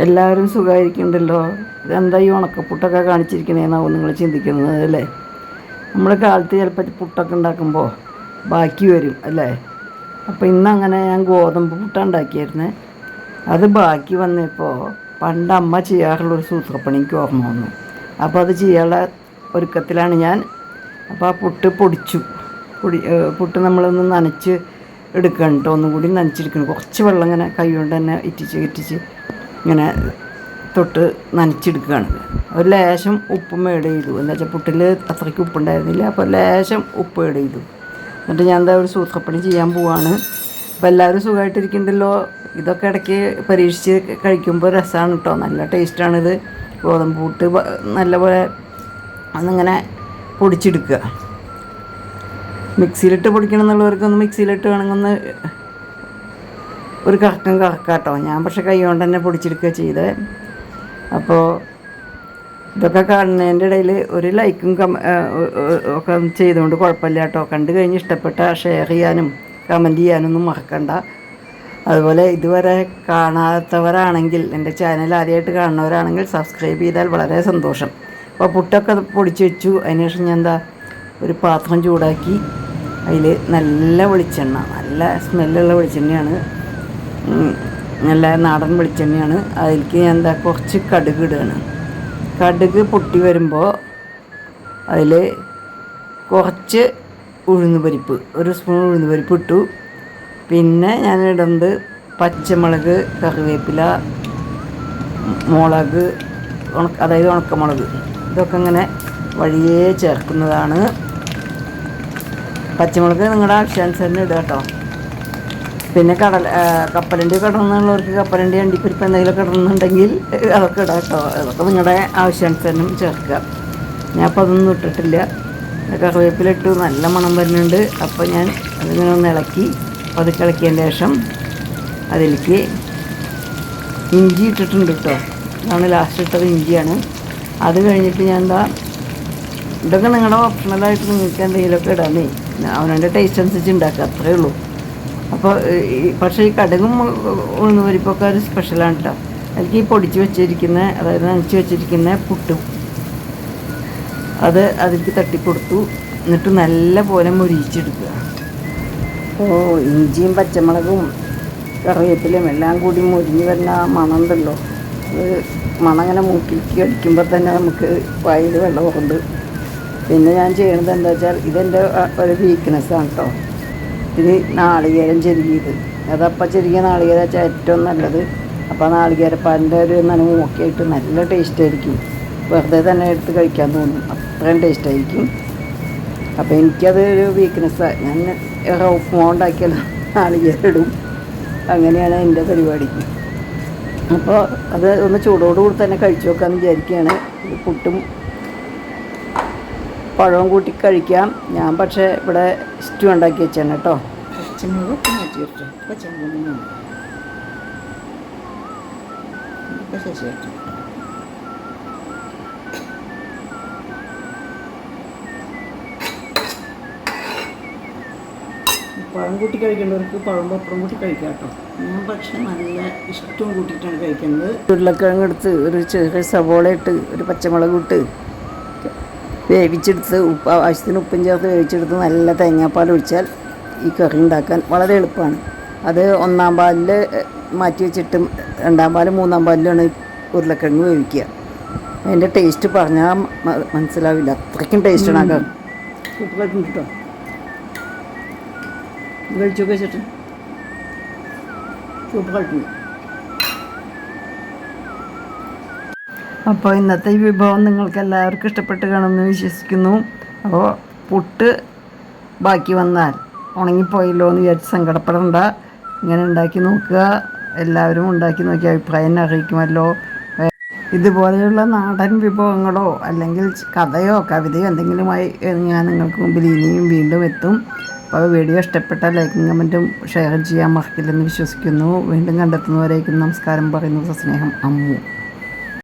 എല്ലാവരും സുഖമായിരിക്കുന്നുണ്ടല്ലോ ഇതെന്താ ഈ ഉണക്കപ്പുട്ടൊക്കെ കാണിച്ചിരിക്കണേന്നാവും നിങ്ങൾ ചിന്തിക്കുന്നത് അല്ലേ? നമ്മൾ കാലത്ത് ചിലപ്പോൾ പുട്ടൊക്കെ ഉണ്ടാക്കുമ്പോൾ ബാക്കി വരും അല്ലേ? അപ്പോൾ ഇന്നങ്ങനെ ഞാൻ ഗോതമ്പ് പുട്ട ഉണ്ടാക്കിയായിരുന്നേ. അത് ബാക്കി വന്നപ്പോൾ പണ്ട് അമ്മ ചെയ്യാറുള്ളൊരു ഒരു സൂത്രപ്പണിക്ക് ഓർമ്മ വന്നു. അപ്പോൾ അത് ചെയ്യാനുള്ള ഒരുക്കത്തിലാണ് ഞാൻ. അപ്പോൾ ആ പുട്ട് പൊടിച്ചു. പൊടി പുട്ട് നമ്മളൊന്ന് നനച്ച് എടുക്കണം കേട്ടോ. ഒന്നും കൂടി നനച്ചെടുക്കണം കുറച്ച് വെള്ളം ഇങ്ങനെ കൈ കൊണ്ട് തന്നെ ഇറ്റിച്ച് ഇറ്റിച്ച് ഇങ്ങനെ തൊട്ട് നനച്ചെടുക്കുകയാണ് ഒരു ലേശം ഉപ്പും ഏഡ് ചെയ്തു. എന്താ വെച്ചാൽ പുട്ടിൽ അത്രയ്ക്ക് ഉപ്പുണ്ടായിരുന്നില്ല. അപ്പോൾ ലേശം ഉപ്പ് ഏഡ് ചെയ്തു. എന്നിട്ട് ഞാൻ എന്താ ഒരു സൂത്രപ്പണി ചെയ്യാൻ പോവാണ്. അപ്പോൾ എല്ലാവരും സുഖമായിട്ടിരിക്കുന്നുണ്ടല്ലോ ഇതൊക്കെ ഇടയ്ക്ക് പരീക്ഷിച്ച് കഴിക്കുമ്പോൾ രസമാണ് കേട്ടോ നല്ല ടേസ്റ്റാണിത്. ഗോതമ്പ് പുട്ട് നല്ലപോലെ ഒന്നിങ്ങനെ പൊടിച്ചെടുക്കുക മിക്സിയിലിട്ട് പൊടിക്കണം എന്നുള്ളവർക്കൊന്ന് മിക്സിയിലിട്ട് വേണമെങ്കിൽ ഒന്ന് ഒരു കറക്കം കറക്കാട്ടോ. ഞാൻ പക്ഷെ കൈ കൊണ്ട് തന്നെ പൊടിച്ചെടുക്കുക ചെയ്തത് അപ്പോൾ ഇതൊക്കെ കാണുന്നതിന്റെ ഇടയിൽ ഒരു ലൈക്കും കം ആ, ഒ- ഒ- ഒക്കെ ചെയ്തുകൊണ്ട് കുഴപ്പമില്ല കേട്ടോ കണ്ടു കഴിഞ്ഞ് ഇഷ്ടപ്പെട്ട ഷെയർ ചെയ്യാനും കമന്റ് ചെയ്യാനൊന്നും മറക്കണ്ട. അതുപോലെ ഇതുവരെ കാണാത്തവരാണെങ്കിൽ എന്റെ ചാനൽ ആദ്യമായിട്ട് കാണുന്നവരാണെങ്കിൽ സബ്സ്ക്രൈബ് ചെയ്താൽ വളരെ സന്തോഷം. അപ്പോൾ പുട്ടൊക്കെ പൊടിച്ച് വെച്ചു. അതിനുശേഷം ഞാൻ എന്താ ഒരു പാത്രം ചൂടാക്കി. അതിൽ നല്ല വെളിച്ചെണ്ണ നല്ല സ്മെല്ലുള്ള വെളിച്ചെണ്ണയാണ് നല്ല നാടൻ വെളിച്ചെണ്ണയാണ്. അതിലേക്ക് ഞാൻ എന്താ കുറച്ച് കടുക് ഇടുകയാണ്. കടുക് പൊട്ടി വരുമ്പോൾ അതിൽ കുറച്ച് ഉഴുന്ന് പരിപ്പ് ഒരു സ്പൂൺ ഉഴുന്ന് പരിപ്പ് ഇട്ടു. പിന്നെ ഞാൻ ഇടുന്നത് പച്ചമുളക് കറിവേപ്പില മുളക് ഉണക്ക അതായത് ഉണക്കമുളക്. ഇതൊക്കെ ഇങ്ങനെ വഴിയേ ചേർക്കുന്നതാണ്. പച്ചമുളക് നിങ്ങളുടെ ആവശ്യാനുസരണം ഇടുക കേട്ടോ. പിന്നെ കടൽ കപ്പലണ്ടി കിടന്നുള്ളവർക്ക് കപ്പലണ്ടി അണ്ടിപ്പരിപ്പ് എന്തെങ്കിലും കിടന്നുണ്ടെങ്കിൽ അതൊക്കെ ഇടാം കേട്ടോ. അതൊക്കെ നിങ്ങളുടെ ആവശ്യാനുസരണം ചേർക്കുക. ഞാൻ അപ്പോൾ അതൊന്നും ഇട്ടിട്ടില്ല. കറിവേപ്പിലിട്ട് നല്ല മണം വരുന്നുണ്ട്. അപ്പോൾ ഞാൻ അതിങ്ങനെ ഒന്ന് ഇളക്കി പതുക്കെ ഇളക്കിയതിന് ശേഷം അതിലേക്ക് ഇഞ്ചി ഇട്ടിട്ടുണ്ട് കേട്ടോ. ഇതാണ് ലാസ്റ്റ് ഇട്ടത് ഇഞ്ചിയാണ്. അത് കഴിഞ്ഞിട്ട് ഞാൻ എന്താ ഇതൊക്കെ നിങ്ങളുടെ ഓപ്ഷണലായിട്ട് നിങ്ങൾക്ക് എന്തെങ്കിലുമൊക്കെ ഇടാമേ അവനവന്റെ ടേസ്റ്റ് അനുസരിച്ച് ഉണ്ടാക്കുക അത്രയേ ഉള്ളൂ. അപ്പോൾ പക്ഷേ ഈ കടുകും ഉഴുന്ന് പരിപ്പൊക്കെ ഒരു സ്പെഷ്യലാണ് കേട്ടോ അതിലേക്ക് ഈ പൊടിച്ച് വെച്ചിരിക്കുന്ന അതായത് നനച്ച് വെച്ചിരിക്കുന്ന പുട്ടും അത് അതിലേക്ക് തട്ടിക്കൊടുത്തു. എന്നിട്ട് നല്ല പോലെ മുരിച്ചെടുക്കുക അപ്പോൾ ഇഞ്ചിയും പച്ചമുളകും കറിവേപ്പിലയും എല്ലാം കൂടി മുരിഞ്ഞ് വരുന്ന ആ മണം ഉണ്ടല്ലോ. അത് മണം അങ്ങനെ മൂക്കിലേക്ക് അടിക്കുമ്പോൾ തന്നെ നമുക്ക് വായിൽ വെള്ളം ഉറണ്ട്. പിന്നെ ഞാൻ ചെയ്യണത് എന്താ വെച്ചാൽ ഇതെന്റെ ഒരു വീക്ക്നെസ്സാണ് കേട്ടോ ഇത് നാളികേരം ചെരുകിയത്. അതപ്പം ചെരുകിയ നാളികേരം വെച്ചാൽ ഏറ്റവും നല്ലത്. അപ്പോൾ നാളികേരപ്പാലിന്റെ ഒരു നനവ് നോക്കിയായിട്ട് നല്ല ടേസ്റ്റ് ആയിരിക്കും വെറുതെ തന്നെ എടുത്ത് കഴിക്കാൻ തോന്നും. അത്രയും ടേസ്റ്റ് ആയിരിക്കും അപ്പോൾ എനിക്കത് ഒരു വീക്ക്നെസ്സാണ് ഞാൻ ഉപ്പുമാവ് ഉണ്ടാക്കിയാൽ നാളികേരം ഇടും അങ്ങനെയാണ് എന്റെ പരിപാടി. അപ്പോൾ അത് ഒന്ന് ചൂടോടുകൂടി തന്നെ കഴിച്ചു നോക്കാമെന്ന് വിചാരിക്കുകയാണ് പുട്ടും പഴവും കൂട്ടി കഴിക്കാം. ഞാൻ പക്ഷേ ഇവിടെ സ്റ്റൂ ഉണ്ടാക്കി വെച്ചാണ് കേട്ടോ പഴം കൂട്ടി കഴിക്കേണ്ടവർക്ക് പഴം പപ്പടം കൂട്ടി കഴിക്കാം കേട്ടോ ഞാൻ പക്ഷെ നല്ല ഇഷ്ടവും കൂട്ടിയിട്ടാണ് കഴിക്കുന്നത്. ഉരുളക്കിഴങ്ങ് എടുത്ത് ഒരു ചെറിയ സവോള ഇട്ട് ഒരു പച്ചമുളക് ഇട്ട് വേവിച്ചെടുത്ത് ഉപ്പ് ആവശ്യത്തിന് ഉപ്പും ചേർത്ത് വേവിച്ചെടുത്ത് നല്ല തേങ്ങാപ്പാൽ ഒഴിച്ചാൽ ഈ കറി ഉണ്ടാക്കാൻ വളരെ എളുപ്പമാണ്. അത് ഒന്നാം പാലിൽ മാറ്റി വെച്ചിട്ട് രണ്ടാം പാലും മൂന്നാം പാലിലാണ് ഉരുളക്കിഴങ്ങ് വേവിക്കുക. അതിന്റെ ടേസ്റ്റ് പറഞ്ഞാൽ മനസ്സിലാവില്ല. അത്രയ്ക്കും ടേസ്റ്റാണ് ആ കറി. കഴിക്കും കേട്ടോ? കഴിച്ചു കഴിച്ചിട്ട്? സൂപ്പ് അപ്പോൾ ഇന്നത്തെ ഈ വിഭവം നിങ്ങൾക്ക് എല്ലാവർക്കും ഇഷ്ടപ്പെട്ട് കാണുമെന്ന് വിശ്വസിക്കുന്നു. അപ്പോൾ പുട്ട് ബാക്കി വന്നാൽ ഉണങ്ങിപ്പോയല്ലോ എന്ന് വിചാരിച്ച് സങ്കടപ്പെടണ്ട. ഇങ്ങനെ ഉണ്ടാക്കി നോക്കുക. എല്ലാവരും ഉണ്ടാക്കി നോക്കി അഭിപ്രായം അറിയിക്കുമല്ലോ. ഇതുപോലെയുള്ള നാടൻ വിഭവങ്ങളോ അല്ലെങ്കിൽ കഥയോ കവിതയോ എന്തെങ്കിലുമായി ഞാൻ നിങ്ങൾക്ക് മുമ്പിൽ ഇനിയും വീണ്ടും എത്തും. അപ്പോൾ വീഡിയോ ഇഷ്ടപ്പെട്ട ലൈക്കും കമന്റും ഷെയർ ചെയ്യാൻ മറക്കില്ലെന്ന് വിശ്വസിക്കുന്നു. വീണ്ടും കണ്ടെത്തുന്നവരേക്കും നമസ്കാരം പറയുന്നു. സ്നേഹം അമ്മു.